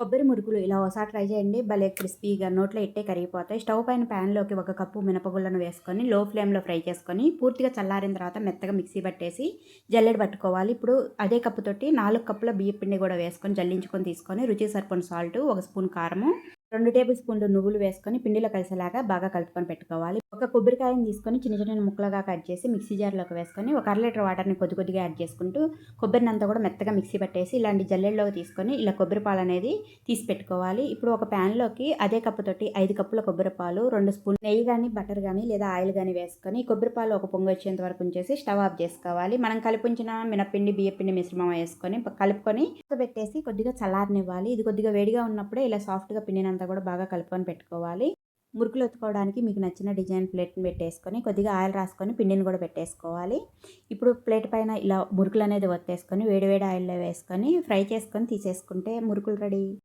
కొబ్బరి మురుకులు ఇలా ఒకసారి ట్రై చేయండి. భలే క్రిస్పీగా నోట్లో ఇట్టే కరిగిపోతాయి. స్టవ్ పైన ప్యాన్లోకి ఒక కప్పు మినపగుళ్ళను వేసుకొని లో ఫ్లేమ్లో ఫ్రై చేసుకొని పూర్తిగా చల్లారిన తర్వాత మెత్తగా మిక్సీ పట్టేసి జల్లెడ పట్టుకోవాలి. ఇప్పుడు అదే కప్పుతోటి నాలుగు కప్పుల బియ్య పిండి కూడా వేసుకొని జల్లించుకొని తీసుకొని రుచి సరిపోయిన సాల్ట్ ఒక స్పూన్ కారము రెండు టేబుల్ స్పూన్లు నువ్వులు వేసుకొని పిండిలో కలిసేలాగా బాగా కలుపుకొని పెట్టుకోవాలి. ఒక కొబ్బరికాయని తీసుకొని చిన్న చిన్న ముక్కలుగా కట్ చేసి మిక్సీ జార్లోకి వేసుకొని ఒక అర లీటర్ వాటర్ని కొద్ది కొద్దిగా యాడ్ చేసుకుంటూ కొబ్బరిని అంతా కూడా మెత్తగా మిక్సీ పట్టేసి ఇలాంటి జల్లెల్లోకి తీసుకొని ఇలా కొబ్బరి పాలు అనేది తీసి పెట్టుకోవాలి. ఇప్పుడు ఒక ప్యాన్లోకి అదే కప్పుతోటి ఐదు కప్పుల కొబ్బరి పాలు రెండు స్పూన్ నెయ్యి కానీ బటర్ కానీ లేదా ఆయిల్ కానీ వేసుకొని కొబ్బరి పాలు ఒక పొంగు వచ్చేంత వరకు ఉంచేసి స్టవ్ ఆఫ్ చేసుకోవాలి. మనం కలిపించిన మినపిండి బియ్యపిండి మిశ్రమం వేసుకొని కలుపుకొని పెట్టేసి కొద్దిగా చల్లారనివ్వాలి. ఇది కొద్దిగా వేడిగా ఉన్నప్పుడే ఇలా సాఫ్ట్గా పిండినంత అంతా కూడా బాగా కలుపుకొని పెట్టుకోవాలి. మురుకులు ఎత్తుకోవడానికి మీకు నచ్చిన డిజైన్ ప్లేట్ని పెట్టేసుకొని కొద్దిగా ఆయిల్ రాసుకొని పిండిని కూడా పెట్టేసుకోవాలి. ఇప్పుడు ప్లేట్ పైన ఇలా మురుకులు అనేది ఒత్తేసుకొని వేడివేడి ఆయిల్లో వేసుకొని ఫ్రై చేసుకొని తీసేసుకుంటే మురుకులు రెడీ.